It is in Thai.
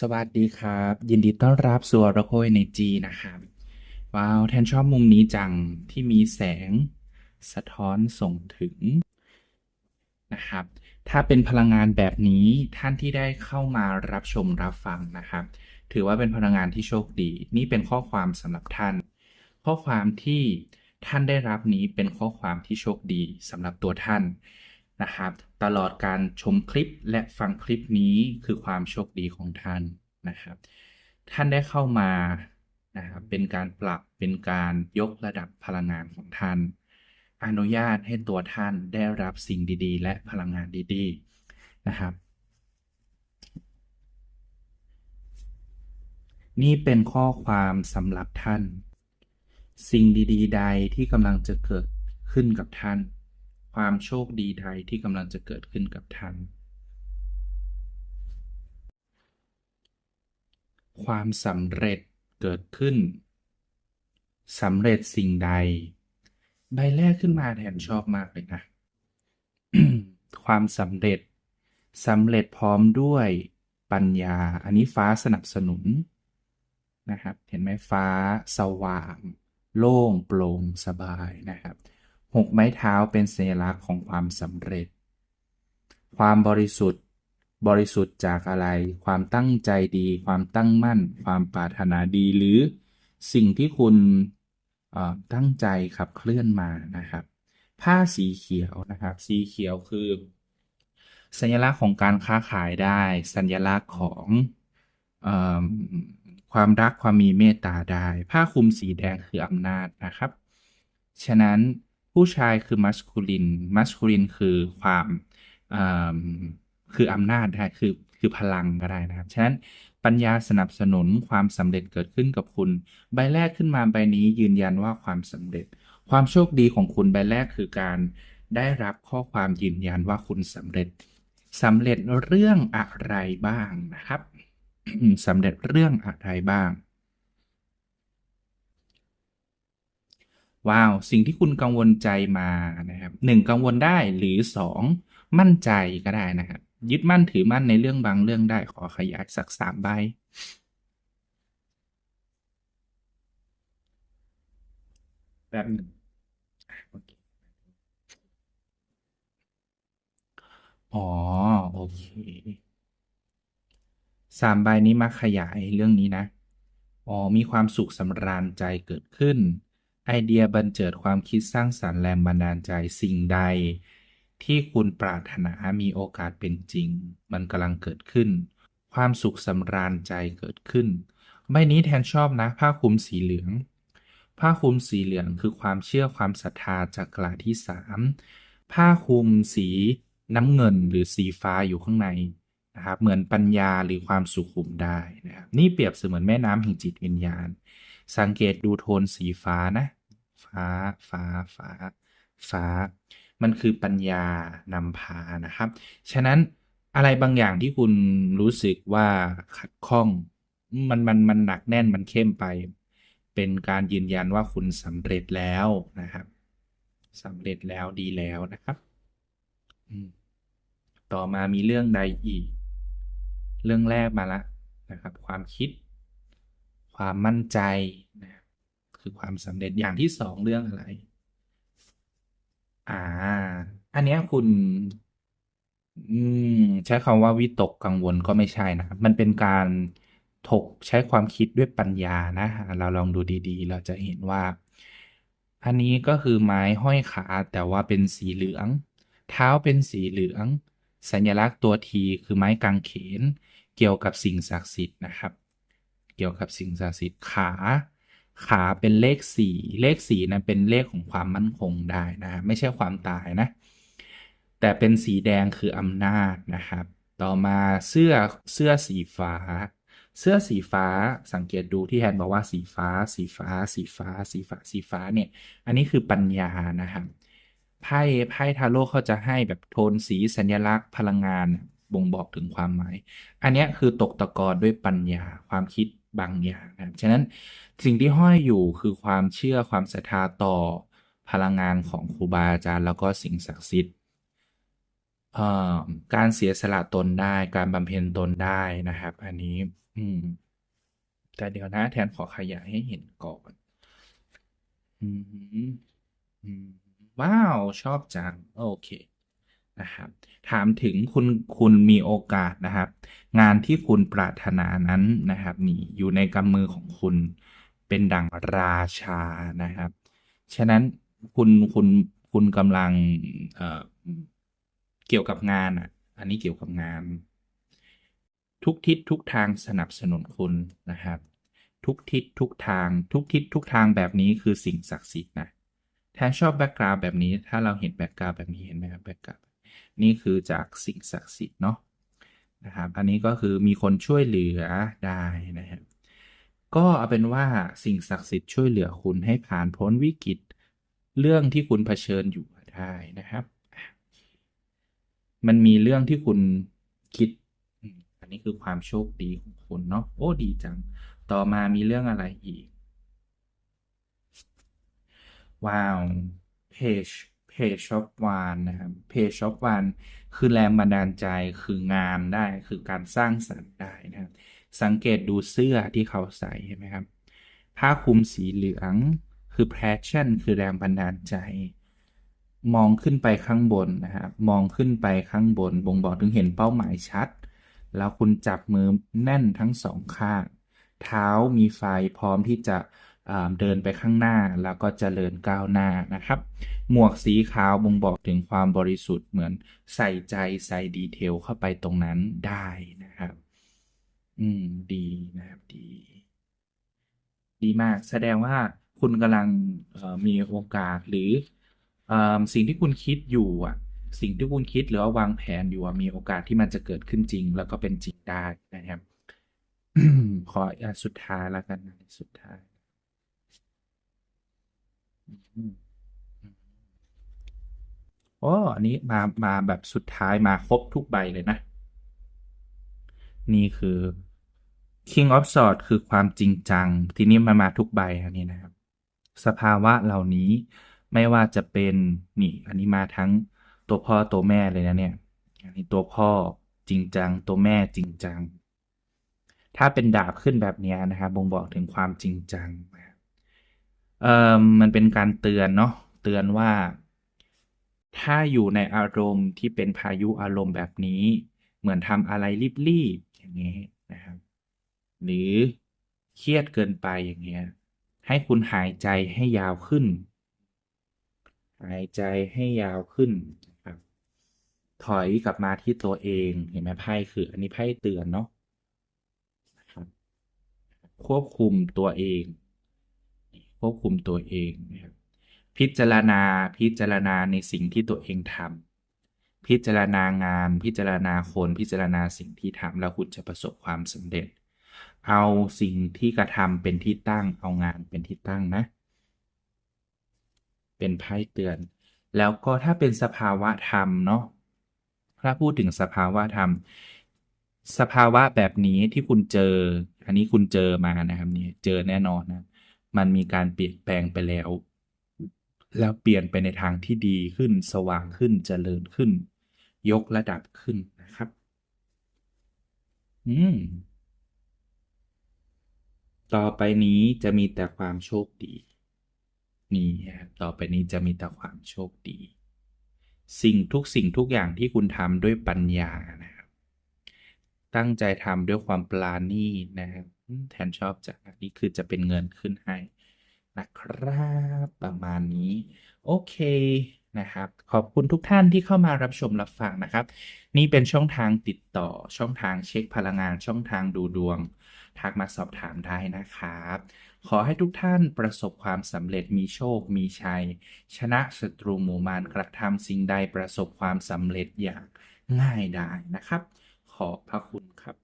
สวัสดีครับ ยินดีต้อนรับสู่ Oracle Energy นะครับ ว้าว แทนชอบมุมนี้จังที่มีแสง สะท้อนส่งถึงนะครับ ถ้าเป็นพลังงานแบบนี้ท่านที่ได้เข้ามารับชมรับฟังนะครับ ถือว่าเป็นพลังงานที่โชคดี นี่เป็นข้อความสำหรับท่าน ข้อความที่ท่านได้รับนี้เป็นข้อความที่โชคดีสำหรับตัวท่าน นะครับ ตลอดการชมคลิปและฟังคลิปนี้คือความโชคดีของท่านนะครับ ท่านได้เข้ามานะครับเป็นการปรับเป็นการยกระดับพลังงานของท่าน อนุญาตให้ตัวท่านได้รับสิ่งดีๆ และพลังงานดีๆนะครับ นี่เป็นข้อความสำหรับท่าน สิ่งดีๆ ใดที่กำลังจะเกิดขึ้นกับท่าน ความโชคดีใดที่กำลังจะเกิดขึ้นกับท่าน ความสำเร็จเกิดขึ้นสำเร็จสิ่งใด ใบแรกขึ้นมาแทนชอบมากเลยนะ ความสำเร็จสำเร็จพร้อมด้วยปัญญา อันนี้ฟ้าสนับสนุนนะครับ เห็นไหมฟ้าสว่าง โล่งโปร่งสบายนะครับ หกไม้เท้าเป็นสัญลักษณ์ของความสำเร็จ ความบริสุทธิ์ บริสุทธิ์จากอะไร ความตั้งใจดี ความตั้งมั่น ความปรารถนาดี หรือสิ่งที่คุณตั้งใจขับเคลื่อนมานะครับ ผ้าสีเขียวนะครับ สีเขียวคือ สัญลักษณ์ของการค้าขายได้ สัญลักษณ์ของอความรักความมีเมตตาได้ ผ้าคลุมสีแดงคืออำนาจนะครับ ฉะนั้น ผู้ชายคือมัสคูลิน มัสคูลินคือความคืออำนาจได้คือคือพลังก็ได้นะครับ ฉะนั้นปัญญาสนับสนุนความสำเร็จเกิดขึ้นกับคุณ ใบแรกขึ้นมาใบนี้ยืนยันว่าความสำเร็จ ความโชคดีของคุณใบแรกคือการได้รับข้อความยืนยันว่าคุณสำเร็จสำเร็จเรื่องอะไรบ้างนะครับสำเร็จเรื่องอะไรบ้าง ว้าว สิ่งที่คุณกังวลใจมานะครับหนึ่งกังวลได้หรือสองมั่นใจก็ได้นะครับ ยึดมั่นถือมั่นในเรื่องบางเรื่องได้ขอขยายสักสามใบแบบหนึ่งอะโอเคอ๋อ โอเคสามใบนี้มาขยายเรื่องนี้นะ อ๋อ มีความสุขสำราญใจเกิดขึ้น ไอเดียบันเจิดความคิดสร้างสรรค์แรงบันดาลใจสิ่งใด ที่คุณปรารถนามีโอกาสเป็นจริง มันกำลังเกิดขึ้น ความสุขสำราญใจเกิดขึ้น ใบนี้แทนชอบนะ ผ้าคลุมสีเหลือง ผ้าคลุมสีเหลืองคือความเชื่อความศรัทธาจากกลาที่สามผ้าคลุมสีน้ำเงินหรือสีฟ้าอยู่ข้างในนะครับเหมือนปัญญาหรือความสุขุมได้นะครับนี่เปรียบเสมือนแม่น้ำแห่งจิตวิญญาณ สังเกตดูโทนสีฟ้านะ ฟ้า ฟ้า ฟ้า ฟ้า มันคือปัญญานำพานะครับ ฉะนั้นอะไรบางอย่างที่คุณรู้สึกว่าขัดข้อง มันมันมันหนักแน่นมันเข้มไป เป็นการยืนยันว่าคุณสำเร็จแล้วนะครับสำเร็จแล้วดีแล้วนะครับ ต่อมามีเรื่องใดอีก เรื่องแรกมาละนะครับ ความคิด ความมั่นใจนะคือความสำเร็จอย่างที่สองเรื่องอะไร อ่า อันนี้คุณอืมใช้คำว่าวิตกกังวลก็ไม่ใช่นะมันเป็นการถกใช้ความคิดด้วยปัญญานะ เราลองดูดีๆ เราจะเห็นว่า อันนี้ก็คือไม้ห้อยขาแต่ว่าเป็นสีเหลือง เท้าเป็นสีเหลือง สัญลักษณ์ตัวทีคือไม้กางเขน เกี่ยวกับสิ่งศักดิ์สิทธิ์นะครับ กี่ยวกับสิ่งศักดิ์สิทธิ์ขา ขาเป็นเลขสี่เลขสี่นั้นเป็นเลขของความมั่นคงได้นะไม่ใช่ความตายนะ แต่เป็นสีแดงคืออำนาจนะครับ ต่อมาเสื้อเสื้อสีฟ้า เสื้อสีฟ้าสังเกตดูที่แฮนบอกว่าสีฟ้า สีฟ้า สีฟ้า สีฟ้าสีฟ้าเนี่ย อันนี้คือปัญญานะครับไพ่ไพ่ทาโร่เขาจะให้แบบโทนสีสัญลักษณ์พลังงานบ่งบอกถึงความหมาย อันนี้คือตกตะกอนด้วยปัญญาความคิด บางอย่างนะครับฉะนั้นสิ่งที่ห้อยอยู่คือความเชื่อความศรัทธาต่อพลังงานของครูบาอาจารย์แล้วก็สิ่งศักดิ์สิทธิ์การเสียสละตนได้การบำเพ็ญตนได้นะครับ อันนี้ อืม แต่เดี๋ยวนะแทนขอขยายให้เห็นก่อนอืมว้าว ชอบจัง โอเค นะครับถามถึงคุณคุณมีโอกาสนะครับ งานที่คุณปรารถนานั้นนะครับนี่อยู่ในกำมือของคุณเป็นดั่งราชานะครับ ฉะนั้นคุณคุณคุณกำลังเเกี่ยวกับงานอะ อันนี้เกี่ยวกับงาน ทุกทิศทุกทางสนับสนุนคุณนะครับ ทุกทิศทุกทาง ทุกทิศทุกทางแบบนี้คือสิ่งศักดิ์สิทธิ์นะแทนชอบแบ็กกราวแบบนี้ถ้าเราเห็นแบ็กกราวแบบนี้เห็นไหมครับแบ็กกราว นี่คือจากสิ่งศักดิ์สิทธิ์เนาะนะครับ อันนี้ก็คือมีคนช่วยเหลือได้นะครับ ก็เอาเป็นว่าสิ่งศักดิ์สิทธิ์ช่วยเหลือคุณให้ผ่านพ้นวิกฤตเรื่องที่คุณเผชิญอยู่ได้นะครับ มันมีเรื่องที่คุณคิด อันนี้คือความโชคดีของคุณเนาะ โอ้ดีจัง ต่อมามีเรื่องอะไรอีก ว้าว page page of one นะครับ page of one คือแรงบันดาลใจคืองานได้คือการสร้างสรรค์ได้นะครับสังเกตดูเสื้อที่เขาใส่เห็นไหมครับ ผ้าคลุมสีเหลืองคือ passion คือแรงบันดาลใจ มองขึ้นไปข้างบนนะครับมองขึ้นไปข้างบน บ่งบอกถึงเห็นเป้าหมายชัด แล้วคุณจับมือแน่นทั้งสองข้าง เท้ามีไฟพร้อมที่จะ เดินไปข้างหน้าแล้วก็เจริญก้าวหน้านะครับ หมวกสีขาวบ่งบอกถึงความบริสุทธิ์เหมือนใส่ใจใส่ดีเทลเข้าไปตรงนั้นได้นะครับ อืมดีนะครับดี ดีมากแสดงว่าคุณกำลังมีโอกาสหรืออสิ่งที่คุณคิดอยู่อะ สิ่งที่คุณคิดหรือว่าวางแผนอยู่มีโอกาสที่มันจะเกิดขึ้นจริง แล้วก็เป็นจริงได้นะครับขออสุดท้ายแล้วกันสุดท้าย อืมอืมโอ้อันนี้มา มาแบบสุดท้ายมาครบทุกใบเลยนะ นี่คือ King of Swords คือความจริงจัง ทีนี้มันมาทุกใบอันนี้นะครับ สภาวะเหล่านี้ไม่ว่าจะเป็นนี่ อันนี้มาทั้งตัวพ่อตัวแม่เลยนะเนี่ย อันนี้ตัวพ่อจริงจัง ตัวแม่จริงจัง ถ้าเป็นดาบขึ้นแบบนี้นะครับบ่งบอกถึงความจริงจังนะ เอ่อมันเป็นการเตือนเนาะเตือนว่า ถ้าอยู่ในอารมณ์ที่เป็นพายุอารมณ์แบบนี้ เหมือนทำอะไรรีบๆอย่างนี้นะครับ หรือเครียดเกินไปอย่างเงี้ยให้คุณหายใจให้ยาวขึ้น หายใจให้ยาวขึ้นนะครับ ถอยกลับมาที่ตัวเองเห็นไหมไพ่คืออันนี้ไพ่เตือนเนาะนะครับ ควบคุมตัวเอง ควบคุมตัวเองนะครับพิจารณาพิจารณาในสิ่งที่ตัวเองทำพิจารณางาน พิจารณาคนพิจารณาสิ่งที่ทำแล้วคุณจะประสบความสำเร็จ เอาสิ่งที่กระทำเป็นที่ตั้งเอางานเป็นที่ตั้งนะ เป็นไพ่เตือน แล้วก็ถ้าเป็นสภาวะธรรมเนาะถ้าพูดถึงสภาวะธรรม สภาวะแบบนี้ที่คุณเจอ อันนี้คุณเจอมานะครับนี่เจอแน่นอนนะ มันมีการเปลี่ยนแปลงไปแล้ว แล้วเปลี่ยนไปในทางที่ดีขึ้น สว่างขึ้นเจริญขึ้น ยกระดับขึ้นนะครับ อืม ต่อไปนี้จะมีแต่ความโชคดี นี่ครับต่อไปนี้จะมีแต่ความโชคดี สิ่งทุกสิ่งทุกอย่างที่คุณทำด้วยปัญญานะครับ ตั้งใจทำด้วยความปราณีนะครับ แทนชอบจากนนี้คือจะเป็นเงินขึ้นให้นะครับประมาณนี้ โอเคนะครับ ขอบคุณทุกท่านที่เข้ามารับชมรับฟังนะครับ นี่เป็นช่องทางติดต่อช่องทางเช็คพลังงาน ช่องทางดูดวงทักมาสอบถามได้นะครับ ขอให้ทุกท่านประสบความสำเร็จมีโชคมีชัย ชนะศัตรูหมู่มารกระทำสิ่งใดประสบความสำเร็จอย่างง่ายดายนะครับ ขอบพระคุณครับ